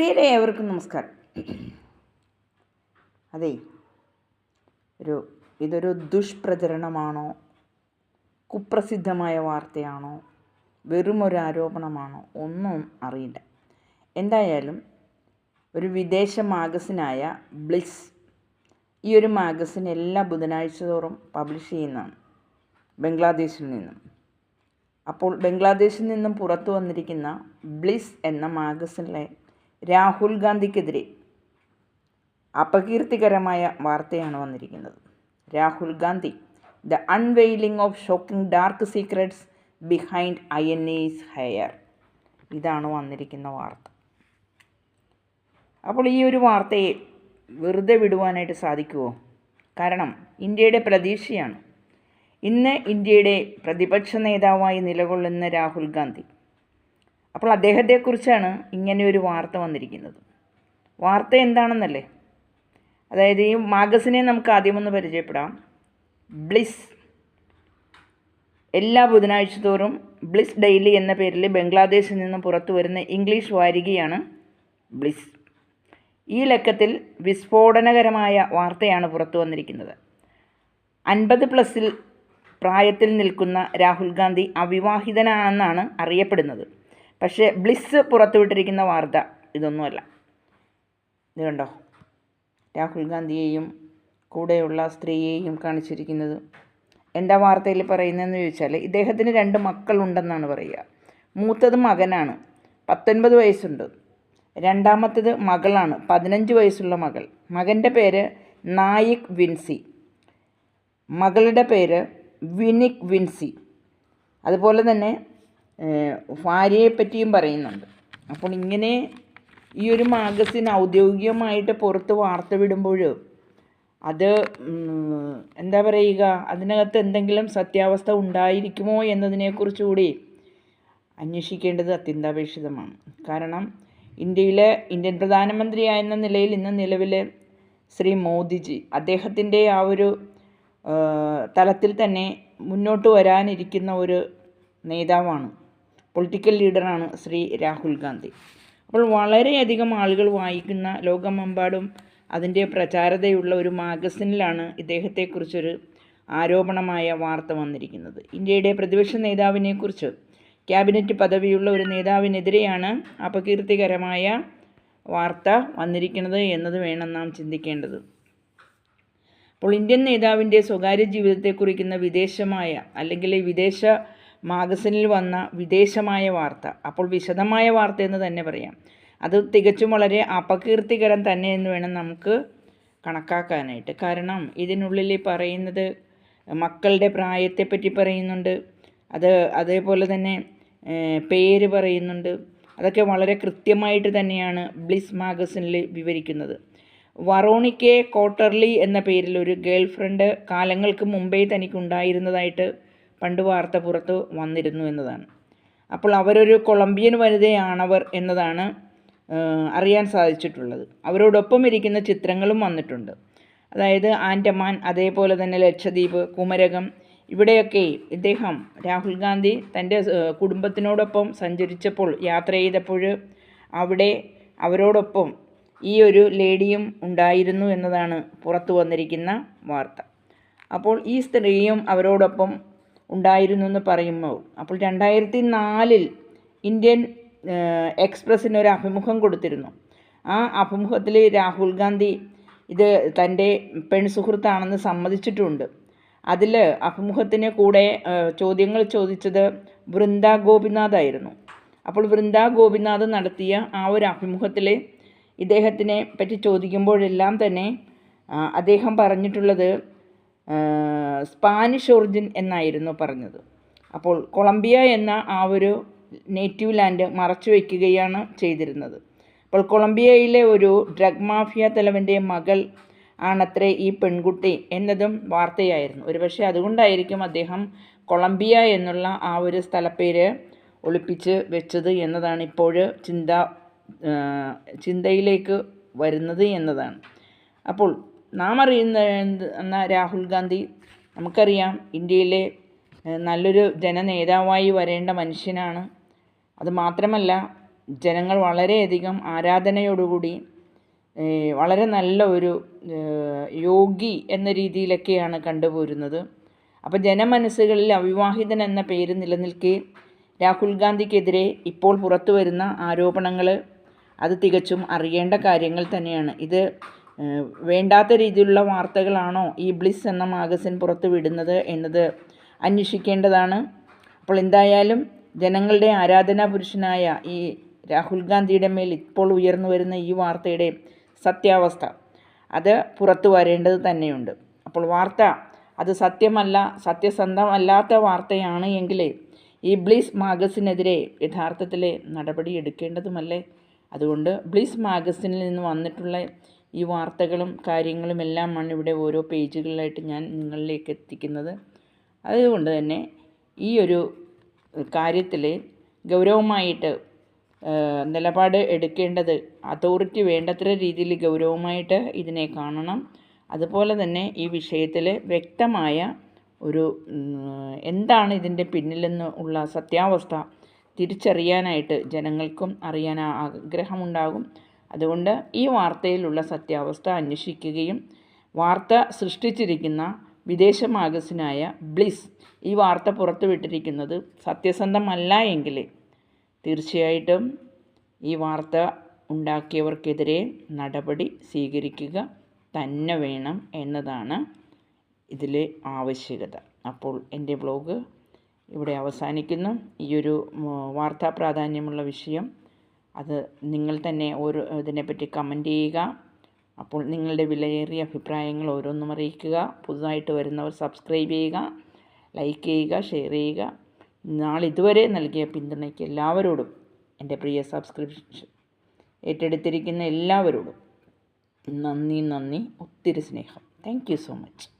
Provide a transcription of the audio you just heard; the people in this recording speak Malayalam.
പ്രിയരെ നമസ്കാരം. അതെ ഒരു ഇതൊരു ദുഷ്പ്രചരണമാണോ? കുപ്രസിദ്ധമായ വാർത്തയാണോ? വെറും ഒരു ആരോപണമാണോ? ഒന്നും അറിയില്ല. എന്തായാലും ഒരു വിദേശ മാഗസിനായ ബ്ലിസ് ഈ ഒരു മാഗസിൻ എല്ലാ ബുധനാഴ്ച തോറും പബ്ലിഷ് ചെയ്യുന്നതാണ് ബംഗ്ലാദേശിൽ നിന്നും. അപ്പോൾ ബംഗ്ലാദേശിൽ നിന്നും പുറത്തു വന്നിരിക്കുന്ന ബ്ലിസ് എന്ന മാഗസിനിലെ രാഹുൽ ഗാന്ധിക്കെതിരെ അപകീർത്തികരമായ വാർത്തയാണ് വന്നിരിക്കുന്നത്. Rahul Gandhi the unveiling of shocking dark secrets behind I N S heir. ഇതാണ് വന്നിരിക്കുന്ന വാർത്ത. അപ്പോൾ ഈ ഒരു വാർത്തയെ വെറുതെ വിടുവാനായിട്ട് സാധിക്കുമോ കാരണം ഇന്ത്യയുടെ പ്രതീക്ഷയാണ്. ഇന്ന് ഇന്ത്യയുടെ പ്രതിപക്ഷ നേതാവായി നിലകൊള്ളുന്ന രാഹുൽ ഗാന്ധി അപ്പോൾ അദ്ദേഹത്തെക്കുറിച്ചാണ് ഇങ്ങനെ ഒരു വാർത്ത വന്നിരിക്കുന്നത്. വാർത്ത എന്താണെന്നല്ലേ? അതായത് ഈ മാഗസിനെ നമുക്ക് ആദ്യമൊന്ന് പരിചയപ്പെടാം. ബ്ലിസ്. എല്ലാ ബുധനാഴ്ച തോറും ബ്ലിസ് ഡെയിലി എന്ന പേരിൽ ബംഗ്ലാദേശിൽ നിന്ന് പുറത്തു വരുന്ന ഇംഗ്ലീഷ് വാരികയാണ് ബ്ലിസ്. ഈ ലക്കത്തിൽ വിസ്ഫോടനകരമായ വാർത്തയാണ് പുറത്തു വന്നിരിക്കുന്നത്. അൻപത് പ്ലസിൽ പ്രായത്തിൽ നിൽക്കുന്ന രാഹുൽ ഗാന്ധി അവിവാഹിതനാണെന്നാണ് അറിയപ്പെടുന്നത്. പക്ഷേ ബ്ലിസ് പുറത്തുവിട്ടിരിക്കുന്ന വാർത്ത ഇതൊന്നുമല്ല. ഇത് കണ്ടോ? രാഹുൽ ഗാന്ധിയെയും കൂടെയുള്ള സ്ത്രീയെയും കാണിച്ചിരിക്കുന്നത്. എന്താ വാർത്തയിൽ പറയുന്നതെന്ന് ചോദിച്ചാൽ ഇദ്ദേഹത്തിന് രണ്ട് മക്കളുണ്ടെന്നാണ് പറയുക. മൂത്തത് മകനാണ് പത്തൊൻപത് വയസ്സുണ്ട്. രണ്ടാമത്തത് മകളാണ് പതിനഞ്ച് വയസ്സുള്ള മകൾ. മകന്റെ പേര് നായിക് വിൻസി. മകളുടെ പേര് വിനിക് വിൻസി. അതുപോലെ തന്നെ ഭാര്യയെ പറ്റിയും പറയുന്നുണ്ട്. അപ്പോൾ ഇങ്ങനെ ഈ ഒരു മാഗസിൻ ഔദ്യോഗികമായിട്ട് പുറത്ത് വാർത്ത വിടുമ്പോൾ അത് എന്താ പറയുക അതിനകത്ത് എന്തെങ്കിലും സത്യാവസ്ഥ ഉണ്ടായിരിക്കുമോ എന്നതിനെക്കുറിച്ച് കൂടി അന്വേഷിക്കേണ്ടത് അത്യന്താപേക്ഷിതമാണ്. കാരണം ഇന്ത്യയിലെ ഇന്ത്യൻ പ്രധാനമന്ത്രിയായെന്ന നിലയിൽ ഇന്ന് നിലവിൽ ശ്രീ മോദിജി അദ്ദേഹത്തിന്റെ ആ ഒരു തലത്തിൽ തന്നെ മുന്നോട്ട് വരാനിരിക്കുന്ന ഒരു നേതാവാണ്. പൊളിറ്റിക്കൽ ലീഡറാണ് ശ്രീ രാഹുൽ ഗാന്ധി. അപ്പോൾ വളരെയധികം ആളുകൾ വായിക്കുന്ന ലോകമെമ്പാടും അതിന്റെ പ്രചാരതയുള്ള ഒരു മാഗസിനിലാണ് ഇദ്ദേഹത്തെക്കുറിച്ചൊരു ആരോപണമായ വാർത്ത വന്നിരിക്കുന്നത്. ഇന്ത്യയുടെ പ്രതിപക്ഷ നേതാവിനെക്കുറിച്ച് ക്യാബിനറ്റ് പദവിയുള്ള ഒരു നേതാവിനെതിരെയാണ് അപകീർത്തികരമായ വാർത്ത വന്നിരിക്കുന്നത് എന്നത് വേണം നാം ചിന്തിക്കേണ്ടത്. അപ്പോൾ ഇന്ത്യൻ നേതാവിന്റെ സ്വകാര്യ ജീവിതത്തെ കുറിക്കുന്ന വിദേശമായ അല്ലെങ്കിൽ വിദേശ മാഗസിനിൽ വന്ന വിദേശമായ വാർത്ത. അപ്പോൾ വിശദമായ വാർത്ത എന്ന് തന്നെ പറയാം. അത് തികച്ചും വളരെ അപകീർത്തികരം തന്നെ എന്ന് വേണം നമുക്ക് കണക്കാക്കാനായിട്ട്. കാരണം ഇതിനുള്ളിൽ പറയുന്നത് മക്കളുടെ പ്രായത്തെപ്പറ്റി പറയുന്നുണ്ട്. അത് അതേപോലെ തന്നെ പേര് പറയുന്നുണ്ട്. അതൊക്കെ വളരെ കൃത്യമായിട്ട് തന്നെയാണ് ബ്ലിസ് മാഗസിനിൽ വിവരിക്കുന്നത്. വറോണിക്കെ കോട്ടർലി എന്ന പേരിൽ ഒരു ഗേൾ ഫ്രണ്ട് കാലങ്ങൾക്ക് മുമ്പേ തനിക്കുണ്ടായിരുന്നതായിട്ട് പണ്ട് വാർത്ത പുറത്ത് വന്നിരുന്നു എന്നതാണ്. അപ്പോൾ അവരൊരു കൊളംബിയൻ വനിതയാണവർ എന്നതാണ് അറിയാൻ സാധിച്ചിട്ടുള്ളത്. അവരോടൊപ്പം ഇരിക്കുന്ന ചിത്രങ്ങളും വന്നിട്ടുണ്ട്. അതായത് ആൻഡമാൻ അതേപോലെ തന്നെ ലക്ഷദ്വീപ് കുമരകം ഇവിടെയൊക്കെ ഇദ്ദേഹം രാഹുൽ ഗാന്ധി തന്റെ കുടുംബത്തിനോടൊപ്പം സഞ്ചരിച്ചപ്പോൾ യാത്ര ചെയ്തപ്പോൾ അവിടെ അവരോടൊപ്പം ഈ ഒരു ലേഡിയും ഉണ്ടായിരുന്നു എന്നതാണ് പുറത്തു വന്നിരിക്കുന്ന വാർത്ത. അപ്പോൾ ഈ സ്ത്രീയും അവരോടൊപ്പം ഉണ്ടായിരുന്നു എന്ന് പറയുമ്പോൾ. അപ്പോൾ രണ്ടായിരത്തി നാലിൽ ഇന്ത്യൻ എക്സ്പ്രസ്സിന് ഒരു അഭിമുഖം കൊടുത്തിരുന്നു. ആ അഭിമുഖത്തിൽ രാഹുൽ ഗാന്ധി ഇത് തന്റെ പെൺസുഹൃത്താണെന്ന് സമ്മതിച്ചിട്ടുണ്ട്. അതിൽ അഭിമുഖത്തിന് കൂടെ ചോദ്യങ്ങൾ ചോദിച്ചത് വൃന്ദ ഗോപിനാഥ് ആയിരുന്നു. അപ്പോൾ വൃന്ദ ഗോപിനാഥ് നടത്തിയ ആ ഒരു അഭിമുഖത്തിൽ ഇദ്ദേഹത്തിനെ പറ്റി ചോദിക്കുമ്പോഴെല്ലാം തന്നെ അദ്ദേഹം പറഞ്ഞിട്ടുള്ളത് സ്പാനിഷ് ഒറിജിൻ എന്നായിരുന്നു പറഞ്ഞത്. അപ്പോൾ കൊളംബിയ എന്ന ആ ഒരു നേറ്റീവ് ലാൻഡ് മറച്ചു വയ്ക്കുകയാണ് ചെയ്തിരുന്നത്. അപ്പോൾ കൊളംബിയയിലെ ഒരു ഡ്രഗ് മാഫിയ തലവന്റെ മകൾ ആണത്രേ ഈ പെൺകുട്ടി എന്നതും വാർത്തയായിരുന്നു. ഒരുപക്ഷെ അതുകൊണ്ടായിരിക്കും അദ്ദേഹം കൊളംബിയ എന്നുള്ള ആ ഒരു സ്ഥലപ്പേര് ഒളിപ്പിച്ച് വെച്ചത് എന്നതാണ് ഇപ്പോൾ ചിന്ത ചിന്തയിലേക്ക് വരുന്നത് എന്നതാണ്. അപ്പോൾ നാം അറിയുന്ന എന്ന രാഹുൽ ഗാന്ധി നമുക്കറിയാം ഇന്ത്യയിലെ നല്ലൊരു ജനനേതാവായി വരേണ്ട മനുഷ്യനാണ്. അത് മാത്രമല്ല ജനങ്ങൾ വളരെയധികം ആരാധനയോടുകൂടി വളരെ നല്ല ഒരു യോഗി എന്ന രീതിയിലൊക്കെയാണ് കണ്ടുപോരുന്നത്. അപ്പോൾ ജനമനസ്സുകളിൽ അവിവാഹിതൻ എന്ന പേര് നിലനിൽക്കെ രാഹുൽ ഗാന്ധിക്കെതിരെ ഇപ്പോൾ പുറത്തു വരുന്ന ആരോപണങ്ങൾ അത് തികച്ചും അറിയേണ്ട കാര്യങ്ങൾ തന്നെയാണ്. ഇത് വേണ്ടാത്ത രീതിയിലുള്ള വാർത്തകളാണോ ഈ ബ്ലിസ് എന്ന മാഗസിൻ പുറത്തു വിടുന്നത് എന്നത് അന്വേഷിക്കേണ്ടതാണ്. അപ്പോൾ എന്തായാലും ജനങ്ങളുടെ ആരാധനാ പുരുഷനായ ഈ രാഹുൽ ഗാന്ധിയുടെ മേൽ ഇപ്പോൾ ഉയർന്നു വരുന്ന ഈ വാർത്തയുടെ സത്യാവസ്ഥ അത് പുറത്തു വരേണ്ടത് തന്നെയുണ്ട്. അപ്പോൾ വാർത്ത അത് സത്യമല്ല സത്യസന്ധമല്ലാത്ത വാർത്തയാണ് എങ്കിൽ ഈ ബ്ലീസ് മാഗസിനെതിരെ യഥാർത്ഥത്തിൽ നടപടി എടുക്കേണ്ടതുമല്ലേ? അതുകൊണ്ട് ബ്ലീസ് മാഗസിനിൽ നിന്ന് വന്നിട്ടുള്ള ഈ വാർത്തകളും കാര്യങ്ങളും എല്ലാമാണ് ഇവിടെ ഓരോ പേജുകളിലായിട്ട് ഞാൻ നിങ്ങളിലേക്ക് എത്തിക്കുന്നത്. അതുകൊണ്ട് തന്നെ ഈ ഒരു കാര്യത്തിൽ ഗൗരവമായിട്ട് നിലപാട് എടുക്കേണ്ടത് അതോറിറ്റി വേണ്ടത്ര രീതിയിൽ ഗൗരവമായിട്ട് ഇതിനെ കാണണം. അതുപോലെ തന്നെ ഈ വിഷയത്തിൽ വ്യക്തമായ ഒരു എന്താണ് ഇതിന്റെ പിന്നിലെന്ന് ഉള്ള സത്യാവസ്ഥ തിരിച്ചറിയാനായിട്ട് ജനങ്ങൾക്കും അറിയാൻ ആഗ്രഹമുണ്ടാകും. അതുകൊണ്ട് ഈ വാർത്തയിലുള്ള സത്യാവസ്ഥ അന്വേഷിക്കുകയും വാർത്ത സൃഷ്ടിച്ചിരിക്കുന്ന വിദേശ മാഗസിനായ ബ്ലിസ് ഈ വാർത്ത പുറത്തുവിട്ടിരിക്കുന്നത് സത്യസന്ധമല്ല എങ്കിൽ തീർച്ചയായിട്ടും ഈ വാർത്ത ഉണ്ടാക്കിയവർക്കെതിരെ നടപടി സ്വീകരിക്കുക തന്നെ വേണം എന്നതാണ് ഇതിലെ ആവശ്യകത. അപ്പോൾ എന്റെ ബ്ലോഗ് ഇവിടെ അവസാനിക്കുന്നു. ഈയൊരു വാർത്താ പ്രാധാന്യമുള്ള വിഷയം അത് നിങ്ങൾ തന്നെ ഓരോ ഇതിനെപ്പറ്റി കമന്റ് ചെയ്യുക. അപ്പോൾ നിങ്ങളുടെ വിലയേറിയ അഭിപ്രായങ്ങൾ ഓരോന്നും അറിയിക്കുക. പുതുതായിട്ട് വരുന്നവർ സബ്സ്ക്രൈബ് ചെയ്യുക ലൈക്ക് ചെയ്യുക ഷെയർ ചെയ്യുക. നാളിതുവരെ നൽകിയ പിന്തുണയ്ക്ക് എല്ലാവരോടും എന്റെ പ്രിയ സബ്സ്ക്രിപ്ഷൻ ഏറ്റെടുത്തിരിക്കുന്ന എല്ലാവരോടും നന്ദി നന്ദി. ഒത്തിരി സ്നേഹം. Thank so much